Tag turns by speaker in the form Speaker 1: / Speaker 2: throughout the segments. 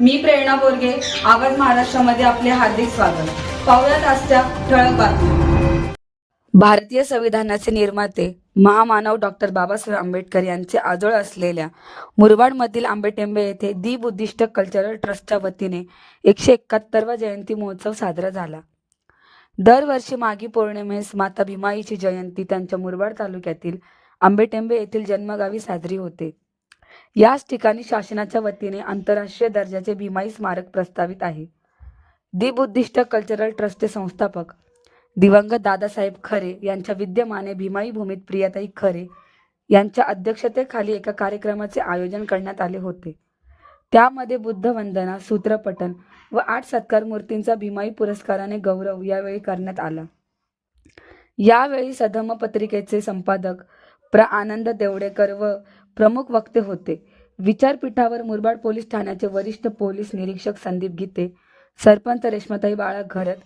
Speaker 1: मी प्रेरणा बोरगे आवाज महाराष्ट्रामध्ये आपले हार्दिक स्वागत. पाहुयात आजच्या ठळक बातम्या. भारतीय संविधानाचे निर्माते महामानव डॉक्टर बाबासाहेब आंबेडकर यांचे आजोळ असलेल्या मुरबाडमधील आंबेटेंबे येथे दी बुद्धिस्ट कल्चरल ट्रस्टच्या वतीने एकशे एकाहत्तरवा जयंती महोत्सव साजरा झाला. दरवर्षी मागी पौर्णिमेस माता भीमाईची जयंती त्यांच्या मुरबाड तालुक्यातील आंबेटेंबे येथील जन्मगावी साजरी होते. याच ठिकाणी शासनाच्या वतीने आंतरराष्ट्रीय दर्जाचे भीमाई स्मारक प्रस्तावित आहे. दी बुद्धिस्ट कल्चरल ट्रस्टचे संस्थापक दिवंगत दादासाहेब खरे यांच्या विद्यमाने भीमाई भूमीत प्रियाताई खरे यांच्या अध्यक्षतेखाली एका कार्यक्रमाचे आयोजन करण्यात आले होते. त्यामध्ये बुद्ध वंदना सूत्रपठण व आठ सत्कार मूर्तींचा भीमाई पुरस्काराने गौरव यावेळी करण्यात आला. यावेळी सधम पत्रिकेचे संपादक प्र आनंद देवडेकर व प्रमुख वक्ते होते. विचारपीठावर मुरबाड पोलीस ठाण्याचे वरिष्ठ पोलीस निरीक्षक संदीप गीते सरपंच रेश्माताई बाळा घरत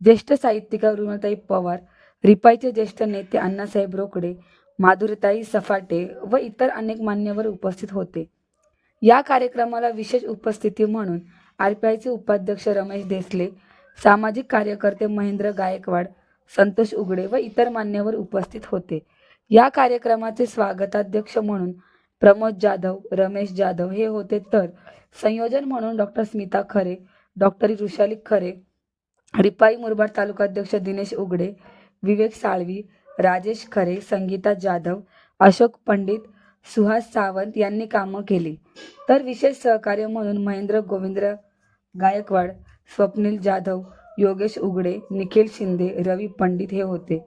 Speaker 1: ज्येष्ठ साहित्यिका रुणाताई पवार रिपाईचे ज्येष्ठ नेते अण्णासाहेब रोकडे माधुरीताई सफाटे व इतर अनेक मान्यवर उपस्थित होते. या कार्यक्रमाला विशेष उपस्थिती म्हणून आर पी आयचे उपाध्यक्ष रमेश देसले सामाजिक कार्यकर्ते महेंद्र गायकवाड संतोष उगडे व इतर मान्यवर उपस्थित होते. या कार्यक्रमाचे स्वागताध्यक्ष म्हणून प्रमोद जाधव रमेश जाधव हे होते तर संयोजन म्हणून डॉक्टर स्मिता खरे डॉक्टर ऋषाली खरे रिपाई मुरबाड तालुकाध्यक्ष दिनेश उगडे विवेक साळवी राजेश खरे संगीता जाधव अशोक पंडित सुहास सावंत यांनी कामं केली. तर विशेष सहकार्य म्हणून महेंद्र गोविंद्र गायकवाड स्वप्नील जाधव योगेश उगडे निखिल शिंदे रवी पंडित हे होते.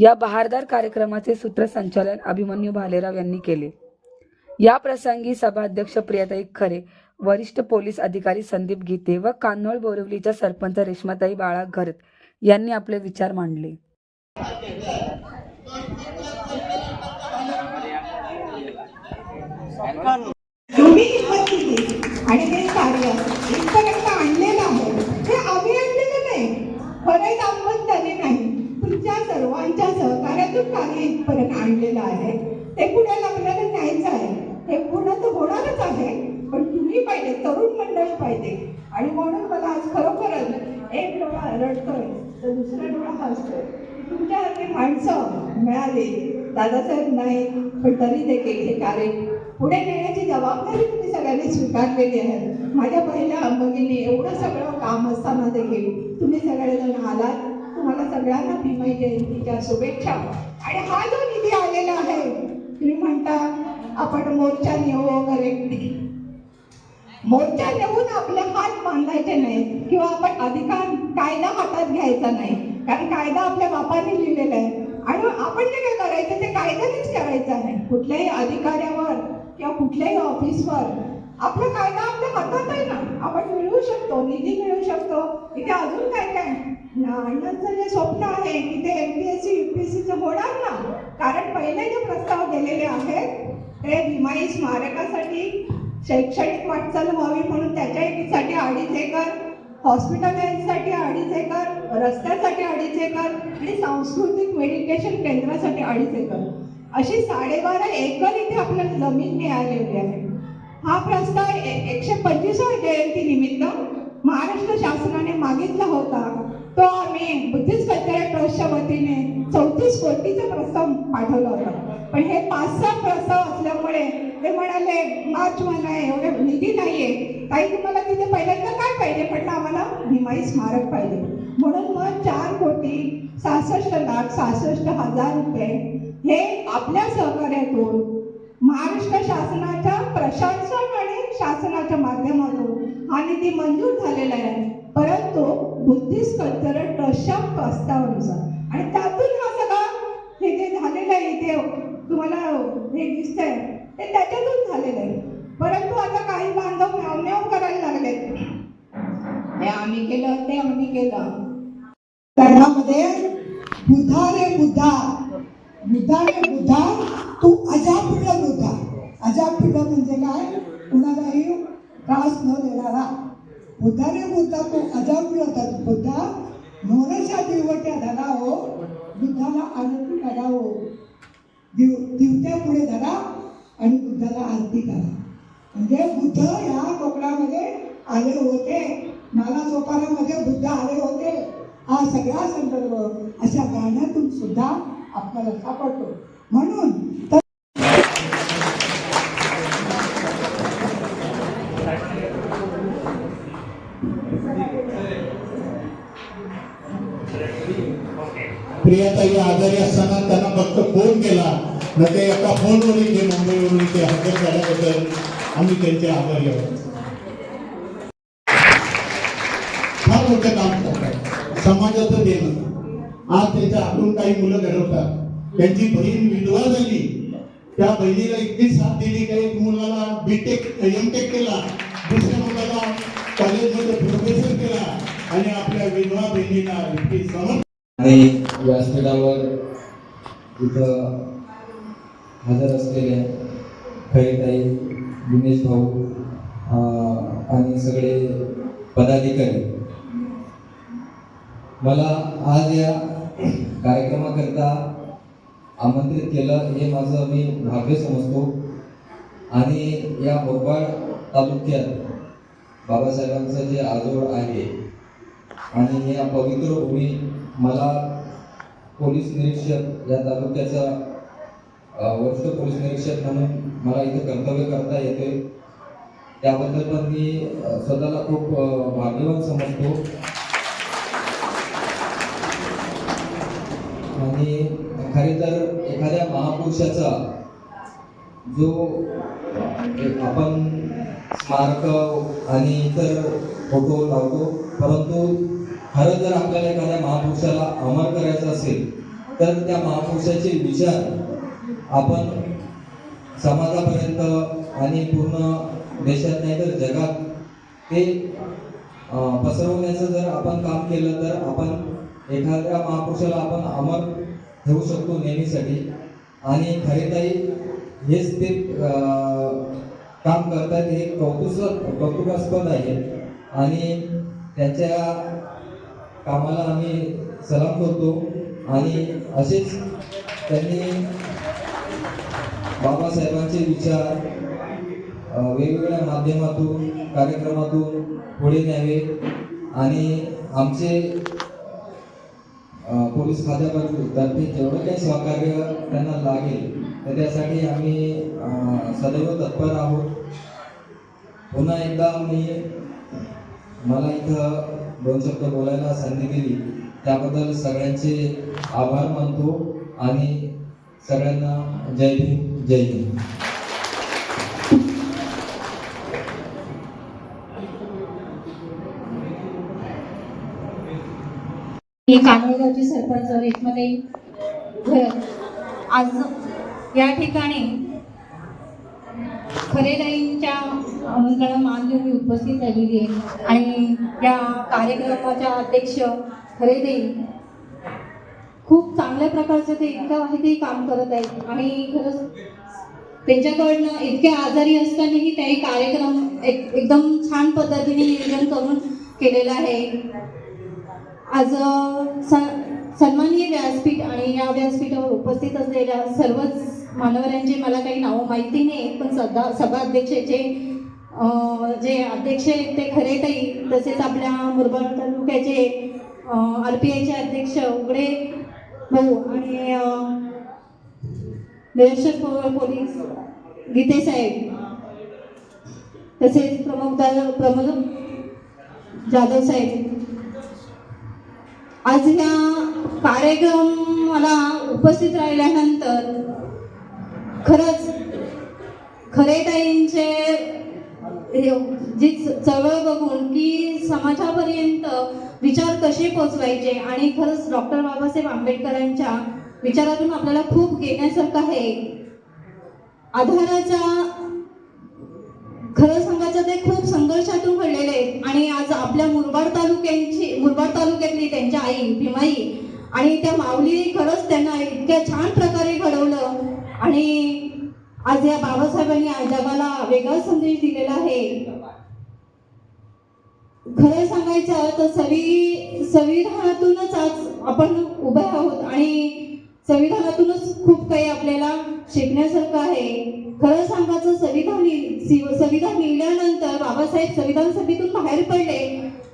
Speaker 1: या बहारदार कार्यक्रमाचे सूत्रसंचालन अभिमन्यू भालेराव यांनी केले. या प्रसंगी सभाध्यक्ष प्रियाताई खरे वरिष्ठ पोलीस अधिकारी संदीप गीते व कान्होळ बोरिवलीच्या सरपंच रेश्माताई बाळा घरत यांनी आपले विचार मांडले
Speaker 2: तुम्ही हिंमत केली आणि हे कार्य इथपर्यंत आणलेलं आहे हे आम्ही आणलेलं नाही खरं दामवत झाले नाही तुमच्या सर्वांच्या सहकार्यातून कार्य इथपर्यंत आणलेलं आहे ते पुण्याला आपल्याला न्यायचं आहे हे पुढं तर होणारच आहे पण तुम्ही पाहिजे तरुण मंडळी पाहिजे आणि म्हणून मला आज खरोखरच एक डोळा रडतोय तर दुसरा डोळा हसतोय तुमच्यासारखी माणसं मिळाली. दादासाहेब नाही पण तरी देखील केले कार्य पुढे नेण्याची जबाबदारी तुम्ही सगळ्यांनी स्वीकारलेली आहे. माझ्या पहिल्या अंबगीने एवढं सगळं काम असताना देखील तुम्ही सगळेजण आलात. तुम्हाला सगळ्यांना भीमाई जयंतीच्या शुभेच्छा. आणि हा जो निधी आलेला आहे तुम्ही म्हणता आपण मोर्चा नेऊ मोर्चा नेऊन आपले हात बांधायचे नाही किंवा आपण अधिकार कायदा हातात घ्यायचा नाही. कारण कायदा आपल्या बापाने लिहिलेला आहे. आणि आपण जे काय करायचं ते कायद्यानेच करायचं आहे. कुठल्याही अधिकाऱ्यावर किंवा कुठल्याही ऑफिसवर आपला कायदा आपल्या हातात आहे ना. आपण मिळवू शकतो निधी मिळवू शकतो. इथे अजून काय काय? अण्णांचं जे स्वप्न आहे की ते M P S C U P S सीचं होणार ना. कारण पहिले जे प्रस्ताव दिलेले आहेत ते भीमाई स्मारकासाठी शैक्षणिक वाटचाल व्हावी म्हणून त्याच्यासाठी अडीच एकर हॉस्पिटलाइजसाठी अडीच एकर रस्त्यासाठी अडीच एकर आणि सांस्कृतिक मेडिटेशन केंद्रासाठी अडीच एकर. अशी साडेबारा एकर इथे आपल्याला जमीन मिळालेली आहे. हा प्रस्ताव एकशे पंचवीसाव्या जयंती निमित्त महाराष्ट्र शासनाने मागितला होता. तो आम्ही बुद्धिस्ट कल्चरल ट्रस्टच्या वतीने चौतीस कोटीचा प्रस्ताव पाठवला होता. पण हे पाच सहा प्रस्ताव असल्यामुळे ते म्हणाले मार्च महिना एवढे निधी नाहीये. ताई तुम्हाला तिथे पहिल्यांदा काय पाहिजे? म्हटलं आम्हाला भीमाई स्मारक पाहिजे. म्हणून मग चार कोटी सहासष्ट लाख सहासष्ट हजार रुपये हे आपल्या सहकार्यातून महाराष्ट्र शासनाच्या प्रशासन आणि शासनाच्या माध्यमातून हा निधी मंजूर झालेला आहे. परंतु बुद्धिस्ट कल्चरल ट्रस्टच्या प्रस्तावानुसार. आणि त्यातून हा सगळा हे जे झालेलं आहे इथे तुम्हाला हे दिसतंय ते त्याच्यातून झालेलं आहे. परंतु आता काही बांधव म्याव म्याव करायला लागले हे आम्ही केलं ते आम्ही केलं.
Speaker 3: त्यामध्ये बुद्धा रे बुद्धा बुद्धा रे बुद्धा तू अजापिड बुद्धा अजापिड म्हणजे काय? कुणालाही त्रास न देणारा. बुद्धा रे बुद्धा तू अजापुढला बुद्धा मोरशा दिवट्या धरा हो. बुद्धाला आरती करा हो. दिव दिवट्या पुढे धरा आणि बुद्धाला आरती करा. म्हणजे बुद्ध या कोकणामध्ये आले होते. नाना सोपारामध्ये बुद्ध आले होते. हा सगळा संदर्भ अशा गाण्यातून सुद्धा आपल्याला सापडतो. म्हणून तर
Speaker 4: प्रियाताई आजारी असताना त्यांना फक्त फोन केला न ते एका फोनवर इथे मुंबईवरून इथे हजर झाल्याबद्दल आम्ही त्यांचे आभारी आहोत. फार मोठं काम करतात. समाजाचं देणं. आज त्याच्या हातून काही मुलं घडवतात. त्यांची बहीण विधवा झाली. त्या बहिणीला इतकी साथ दिली का एक मुलाला बीटेक एम टेक केला. दुसऱ्या मुलाला कॉलेजमध्ये प्रोफेसर केला. आणि आपल्या विधवा बहिणीला इतकी समज
Speaker 5: आणि व्यासपीठावर तिथं हजर असलेले खैताई दिनेश भाऊ आणि सगळे पदाधिकारी. मला आज या कार्यक्रमाकरता आमंत्रित केलं हे माझं मी भाग्य समजतो. आणि या मुरबाड तालुक्यात बाबासाहेबांचं जे आजोळ आहे आणि या पवित्र भूमी मला पोलीस निरीक्षक या तालुक्याचा वरिष्ठ पोलीस निरीक्षक म्हणून मला इथे कर्तव्य करता येते त्याबद्दल पण मी स्वतःला खूप भाग्यवान समजतो. आणि खरे तर एखाद्या महापुरुषाचा जो एक आपण स्मारक आणि इतर फोटो लावतो परंतु खरं जर आपल्याला एखाद्या महापुरुषाला अमर करायचं असेल तर त्या महापुरुषाचे विचार आपण समाजापर्यंत आणि पूर्ण देशात नाही तर जगात ते पसरवण्याचं जर आपण काम केलं तर आपण एखाद्या महापुरुषाला आपण अमर ठेवू शकतो नेहमीसाठी. आणि खरेताई हेच ते काम करतात हे कौतुक कौतुकास्पद आहे. आणि त्यांच्या कामाला आम्ही सलाम करतो. आणि असेच त्यांनी बाबासाहेबांचे विचार वेगवेगळ्या माध्यमातून कार्यक्रमातून पुढे न्यावे आणि आमचे पोलीस खात्यातर्फे जेवढं काही सहकार्य त्यांना लागेल तर त्यासाठी आम्ही सदैव तत्पर आहोत. पुन्हा एकदा मी मला इथं दोन शब्द बोलायला संधी दिली. त्याबद्दल सगळ्यांचे आभार मानतो आणि सगळ्यांना जय भीम जय हिंद
Speaker 6: सरपंच रेशमाताई आज या ठिकाणी खरेदाईंच्या आमंत्रणा मान देऊन मी उपस्थित झालेली आहे. आणि या कार्यक्रमाच्या अध्यक्ष खरेदाई खूप चांगल्या प्रकारचं ते इतकं आहे ते काम करत आहेत. आणि खरंच त्यांच्याकडनं इतके आजारी असतानाही त्याही कार्यक्रम एक एकदम छान पद्धतीने नियोजन करून केलेलं आहे. आज सन्माननीय व्यासपीठ आणि या व्यासपीठावर उपस्थित असलेल्या सर्वच मानवऱ्यांचे मला काही नावं माहिती नाही पण सदा सभा अध्यक्षाचे जे अध्यक्ष आहेत ते खरेताई तसेच आपल्या मुरबाड तालुक्याचे आर पी आयचे अध्यक्ष उघडे भाऊ आणि अ, निरीक्षक पोलीस गीते साहेब तसेच प्रमुख प्रमुख जाधव साहेब. आज ह्या कार्यक्रमाला उपस्थित राहिल्यानंतर खरंच खरेताईंचे जी च- चळवळ बघून की समाजापर्यंत विचार कसे पोचवायचे आणि खरंच डॉक्टर बाबासाहेब आंबेडकरांच्या विचारातून आपल्याला खूप घेण्यासारखं आहे. आधाराचा खरं सांगायचं ते खूप संघर्षातून घडलेले आहेत आणि आज आपल्या मुरबाड तालुक्यांची मुरबाड तालुक्यातली त्यांच्या आई भीमाई आणि त्या माऊली खरंच त्यांना इतक्या छान प्रकारे घडवलं. आणि आज या बाबासाहेबांनी आज जगाला वेगळा संदेश दिलेला आहे. खरं सांगायचं तर सवी संविधानातूनच आज आपण उभे आहोत. आणि संविधानातूनच खूप काही आपल्याला शिकण्यासारखं आहे. खरं सांगायचं संविधान संविधान लिहिल्यानंतर बाबासाहेब संविधान सभेतून बाहेर पडले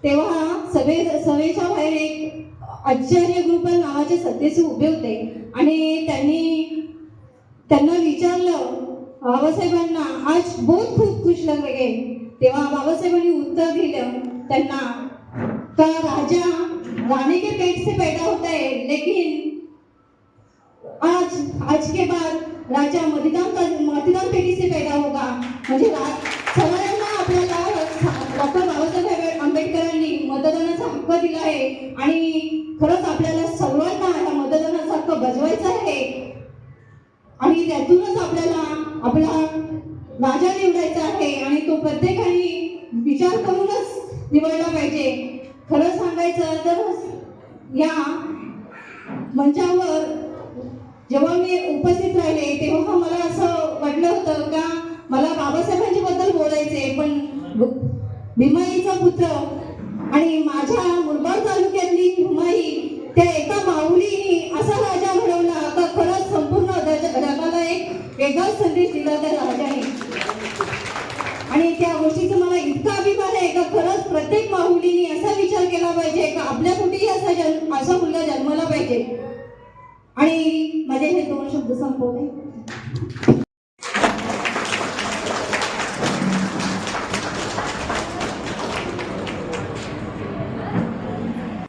Speaker 6: तेव्हा सभे सभेच्या बाहेर एक आचार्य ग्रुपल नावाचे सदस्य उभे होते. आणि त्यांनी त्यांना विचारलं बाबासाहेबांना आज बहुत खूप खुश लागले तेव्हा बाबासाहेबांनी उत्तर दिलं त्यांना का राजा राणी के पेट से पैदा होता है लेकिन आज आज के बाद राजा मतदान मतदान पेटी से पैदा होगा. म्हणजे रा- सगळ्यांना आपल्याला डॉक्टर बाबासाहेब आंबेडकरांनी मतदानाचा हक्क दिला आहे. आणि खरंच आपल्याला सर्वांना आता मतदानाचा हक्क बजवायचा आहे. आणि त्यातूनच आपल्याला आपला राजा निवडायचा आहे. आणि तो प्रत्येकाने विचार करूनच निवडला पाहिजे. खरं सांगायचं तर या मंचावर जेव्हा मी उपस्थित राहिले तेव्हा मला असं वाटलं होतं का मला बाबासाहेबांच्या बद्दल बोलायचे पण भीमाईचा पुत्र आणि माझ्या मुरबाड तालुक्यातली भीमाई त्या एका माऊलीने असा राजा घडवला का खरंच संपूर्ण जगाला एक वेगळाच संदेश दिला त्या राजाने. आणि त्या गोष्टीचा मला इतका अभिमान आहे का खरंच प्रत्येक माऊलीने असा विचार केला पाहिजे का आपल्या कुठेही असा जन्म असा मुलगा जन्माला पाहिजे. आणि माझे हे दोन शब्द संपवले